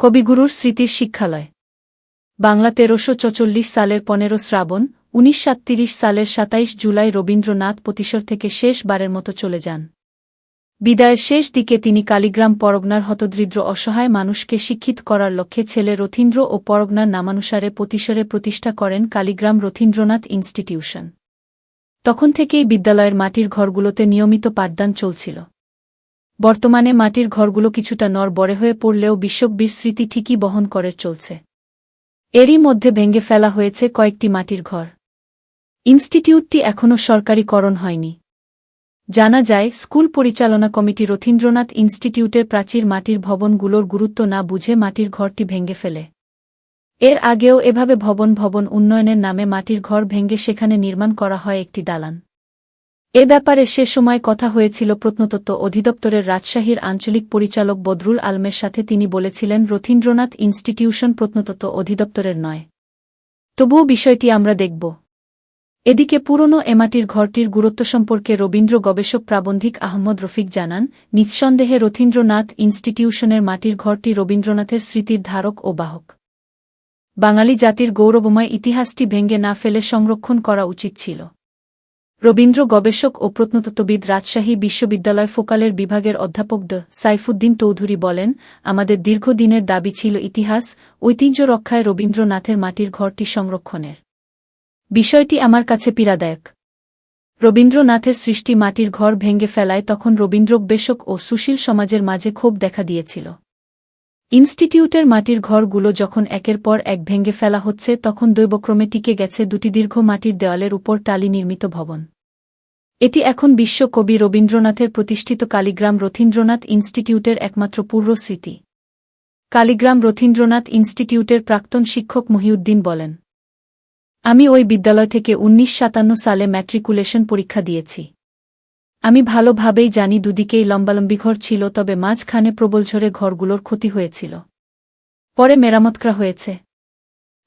কবিগুরুর স্মৃতির শিক্ষালয়। বাংলা তেরোশো চচল্লিশ সালের পনেরো শ্রাবণ, উনিশ সাততিরিশ সালের সাতাইশ জুলাই রবীন্দ্রনাথ প্রতিশর থেকে শেষবারের মতো চলে যান। বিদায়ের শেষ দিকে তিনি কালীগ্রাম পরগনার হতদরিদ্র অসহায় মানুষকে শিক্ষিত করার লক্ষ্যে ছেলে রথীন্দ্র ও পরগনার নামানুসারে প্রতিশরে প্রতিষ্ঠা করেন কালীগ্রাম রথীন্দ্রনাথ ইনস্টিটিউশন। তখন থেকেই বিদ্যালয়ের মাটির ঘরগুলোতে নিয়মিত পাঠদান চলছিল। বর্তমানে মাটির ঘরগুলো কিছুটা নর বড়ে হয়ে পড়লেও বিশ্বকবীর স্মৃতি ঠিকই বহন করে চলছে। এরই মধ্যে ভেঙে ফেলা হয়েছে কয়েকটি মাটির ঘর। ইনস্টিটিউটটি এখনও সরকারিকরণ হয়নি। জানা যায়, স্কুল পরিচালনা কমিটি রথীন্দ্রনাথ ইনস্টিটিউটের প্রাচীর মাটির ভবনগুলোর গুরুত্ব না বুঝে মাটির ঘরটি ভেঙে ফেলে। এর আগেও এভাবে ভবন ভবন উন্নয়নের নামে মাটির ঘর ভেঙে সেখানে নির্মাণ করা হয় একটি দালান। এ ব্যাপারে সে সময় কথা হয়েছিল প্রত্নতত্ত্ব অধিদপ্তরের রাজশাহীর আঞ্চলিক পরিচালক বদরুল আলমের সাথে তিনি বলেছিলেন, রথীন্দ্রনাথ ইনস্টিটিউশন প্রত্নতত্ত্ব অধিদপ্তরের নয়। তবুও বিষয়টি আমরা দেখব। এদিকে পুরনো এমাটির ঘরটির গুরুত্ব সম্পর্কে রবীন্দ্র গবেষক প্রাবন্ধিক আহমদ রফিক জানান, নিঃসন্দেহে রথীন্দ্রনাথ ইনস্টিটিউশনের মাটির ঘরটি রবীন্দ্রনাথের স্মৃতির ধারক ও বাহক। বাঙালি জাতির গৌরবময় ইতিহাসটি ভেঙে না ফেলে সংরক্ষণ করা উচিত ছিল। রবীন্দ্র গবেষক ও প্রত্নতত্ত্ববিদ রাজশাহী বিশ্ববিদ্যালয় ফোকালের বিভাগের অধ্যাপক ড সাইফুদ্দিন চৌধুরী বলেন, আমাদের দীর্ঘদিনের দাবি ছিল ইতিহাস, ঐতিহ্য রক্ষায় রবীন্দ্রনাথের মাটির ঘরটি সংরক্ষণের। বিষয়টি আমার কাছে পীড়াদায়ক। রবীন্দ্রনাথের সৃষ্টি মাটির ঘর ভেঙে ফেলায় তখন রবীন্দ্রবেশক ও সুশীল সমাজের মাঝে ক্ষোভ দেখা দিয়েছিল। ইনস্টিটিউটের মাটির ঘরগুলো যখন একের পর এক ভেঙে ফেলা হচ্ছে তখন দৈবক্রমে টিকে গেছে দুটি দীর্ঘ মাটির দেওয়ালের উপর টালি নির্মিত ভবন। এটি এখন বিশ্বকবি রবীন্দ্রনাথের প্রতিষ্ঠিত কালীগ্রাম রথীন্দ্রনাথ ইনস্টিটিউটের একমাত্র পূর্ব স্মৃতি কালীগ্রাম রথীন্দ্রনাথ ইনস্টিটিউটের প্রাক্তন শিক্ষক মহিউদ্দিন বলেন, আমি ওই বিদ্যালয় থেকে উনিশ সালে ম্যাট্রিকুলেশন পরীক্ষা দিয়েছি। আমি ভালোভাবেই জানি দুদিকেই লম্বালম্বি ঘর ছিল, তবে মাঝখানে প্রবল ঝড়ে ঘরগুলোর ক্ষতি হয়েছিল। পরে মেরামত করা হয়েছে।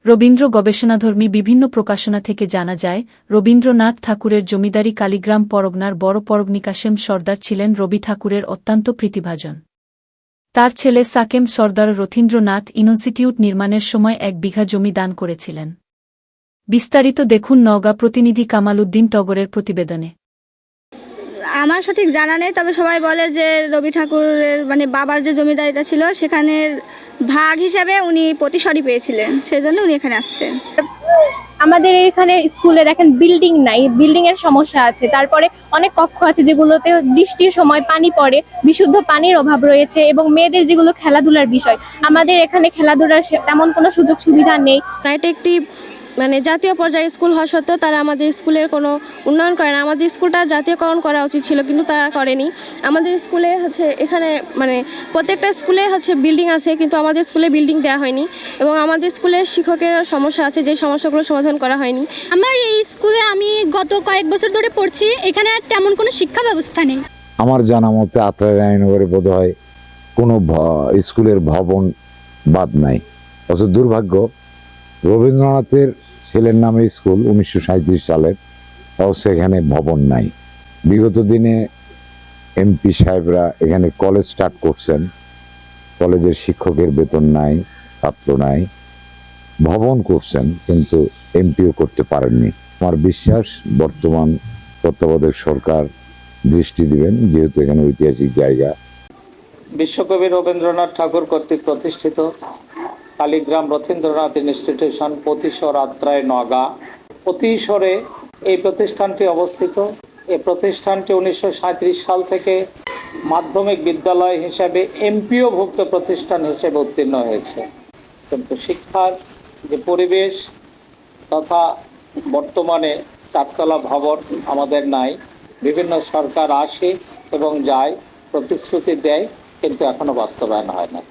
রবীন্দ্র গবেষণাধর্মী বিভিন্ন প্রকাশনা থেকে জানা যায়, রবীন্দ্রনাথ ঠাকুরের জমিদারি কালীগ্রাম পরগনার বড় পরগনিকাশেম সর্দার ছিলেন রবি ঠাকুরের অত্যন্ত প্রীতিভাজন। তার ছেলে সাকেম সর্দার রথীন্দ্রনাথ ইনস্টিটিউট নির্মাণের সময় এক বিঘা জমি দান করেছিলেন। বিস্তারিত দেখুন নওগাঁ প্রতিনিধি কামাল উদ্দিন টগরের প্রতিবেদনে। আমার সঠিক জানা নেই তবে সবাই বলে যে রবি ঠাকুরের মানে বাবার যে জমিদারিটা ছিল সেখানের ভাগ হিসাবে উনি প্রতিসরই পেয়েছিলেন সেই জন্য উনি এখানে আসতেন। আমাদের এখানে স্কুলে দেখেন বিল্ডিং নাই বিল্ডিং এর সমস্যা আছে তারপরে অনেক কক্ষ আছে যেগুলোতে বৃষ্টির সময় পানি পড়ে বিশুদ্ধ পানির অভাব রয়েছে এবং মেয়েদের যেগুলো খেলাধুলার বিষয় আমাদের এখানে খেলাধুলার তেমন কোনো সুযোগ সুবিধা নেই। এটা একটি মানে জাতীয় পর্যায়ে স্কুল হওয়া সত্ত্বেও তারা আমাদের স্কুলের কোনো উন্নয়ন করে না। আমাদের স্কুলটা জাতীয়করণ করা উচিত ছিল কিন্তু তারা করেনি। আমাদের স্কুলে হচ্ছে এখানে মানে প্রত্যেকটা স্কুলে হচ্ছে বিল্ডিং আছে কিন্তু আমাদের স্কুলে বিল্ডিং দেওয়া হয়নি এবং আমাদের স্কুলে শিক্ষকের সমস্যা আছে যে সমস্যাগুলো সমাধান করা হয়নি। আমার এই স্কুলে আমি গত কয়েক বছর ধরে পড়ছি এখানে তেমন কোনো শিক্ষা ব্যবস্থা নেই। আমার জানা মতে আত্রাই রায়নগরে বোধ হয় কোনো ভ- স্কুলের ভবন বাদ নাই। অথচ দুর্ভাগ্য রবীন্দ্রনাথের ছেলের নামে স্কুল উনিশশো সালের অবশ্য এখানে ভবন নাই। বিগত দিনে এমপি সাহেবরা এখানে কলেজ স্টার্ট করছেন। কলেজের শিক্ষকের বেতন নাই, ছাত্র নাই। ভবন করছেন, কিন্তু এমপিও করতে পারেননি। আমার বিশ্বাস, বর্তমান তত্ত্বাবধায়ক সরকার দৃষ্টি দিবেন, যেহেতু এখানে ঐতিহাসিক জায়গা। বিশ্বকবি রবীন্দ্রনাথ ঠাকুর কর্তৃক প্রতিষ্ঠিত কালীগ্রাম রথীন্দ্রনাথ ইনস্টিটিউশন পতিশর আত্রায় নগা। পতিশরে এই প্রতিষ্ঠানটি অবস্থিত। এই প্রতিষ্ঠানটি উনিশশো সাল থেকে মাধ্যমিক বিদ্যালয় হিসাবে এমপিওভুক্ত প্রতিষ্ঠান হিসেবে উত্তীর্ণ হয়েছে। কিন্তু শিক্ষার যে পরিবেশ তথা বর্তমানে চারতলা ভবন আমাদের নাই। বিভিন্ন সরকার আসে এবং যায়, প্রতিশ্রুতি দেয়, কিন্তু এখনও বাস্তবায়ন হয় না।